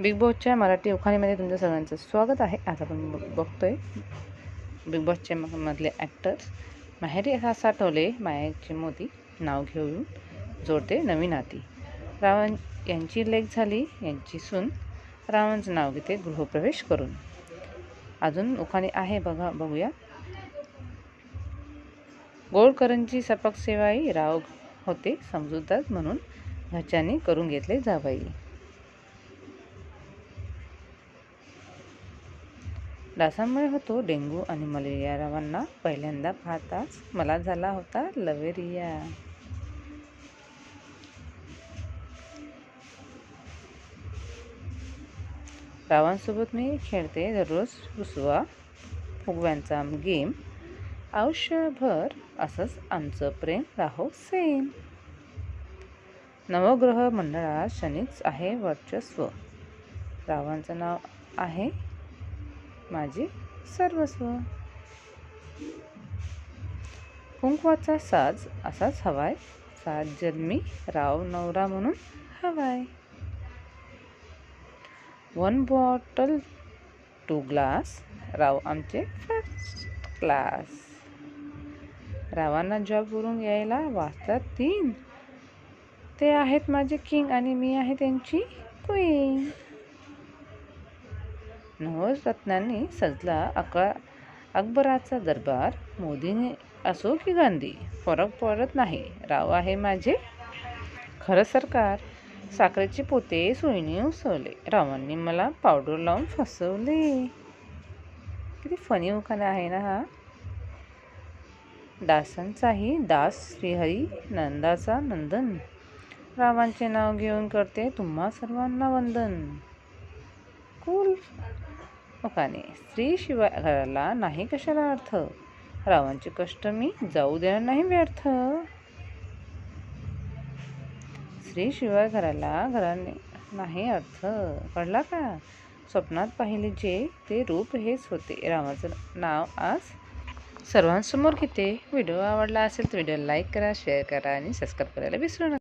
Big बॉसच्या मराठी उखाणीमध्ये तुमचं सगळ्यांचं स्वागत आहे. आज आपण बघतोय बिग बॉसचे मधले ॲक्टर्स माहेरी असा साठवले मायाची मोती. नाव घेऊन जोडते नवीन नाती रावण यांची लेख झाली यांची सून. रावणचं नाव घेते गृहप्रवेश करून. अजून उखाणी आहे बघा बघूया. गोळकरंची सपक सेवाई राव होते समजूतदार म्हणून घरच्यांनी करून घेतले जावाई. डासांमुळे होतो डेंग्यू आणि मलेरिया रावांना पहिल्यांदा पाहताच मला झाला होता लवेरिया. रावांसोबत मी खेळते दररोज रुसवा फुगव्यांचा गेम. आयुष्यभर असंच आमचं प्रेम राहो सेम नवग्रह मंडळात शनीच आहे वर्चस्व. रावांचं नाव आहे माझे सर्वस्व. कुंकवाचा साज असाच हवाय. सात जन्मी राव नवरा म्हणून हवाय. वन बॉटल टू ग्लास राव आमचे फर्स्ट क्लास रावांना जॉबवरून यायला वाजतात तीन. ते आहेत माझे किंग आणि मी आहे त्यांची क्वीन नवरत्नांनी सजला अका अकबराचा दरबार. मोदीने असो की गांधी फरक पडत नाही. राव आहे माझे. खरं सरकार. साखरेचे पोते सोयीने उसवले रावांनी मला पावडर लावून फसवले. किती फनी उखाणा आहे ना हा. दासांचाही दास श्रीहरी नंदाचा नंदन. रावांचे नाव घेऊन करते तुम्हा सर्वांना वंदन. कुल मकाने स्त्रीशिवाय घराला नाही कशाला अर्थ? रावांचे कष्ट मी जाऊ देणार नाही व्यर्थ. स्त्रीशिवाय घराला घराने नाही अर्थ. कळला का? स्वप्नात पाहिले जे ते रूप हेच होते. रामाचं नाव आज सर्वांसमोर घेते. व्हिडिओ आवडला असेल तर व्हिडिओ लाईक करा शेअर करा आणि सबस्क्राईब करायला विसरू नका.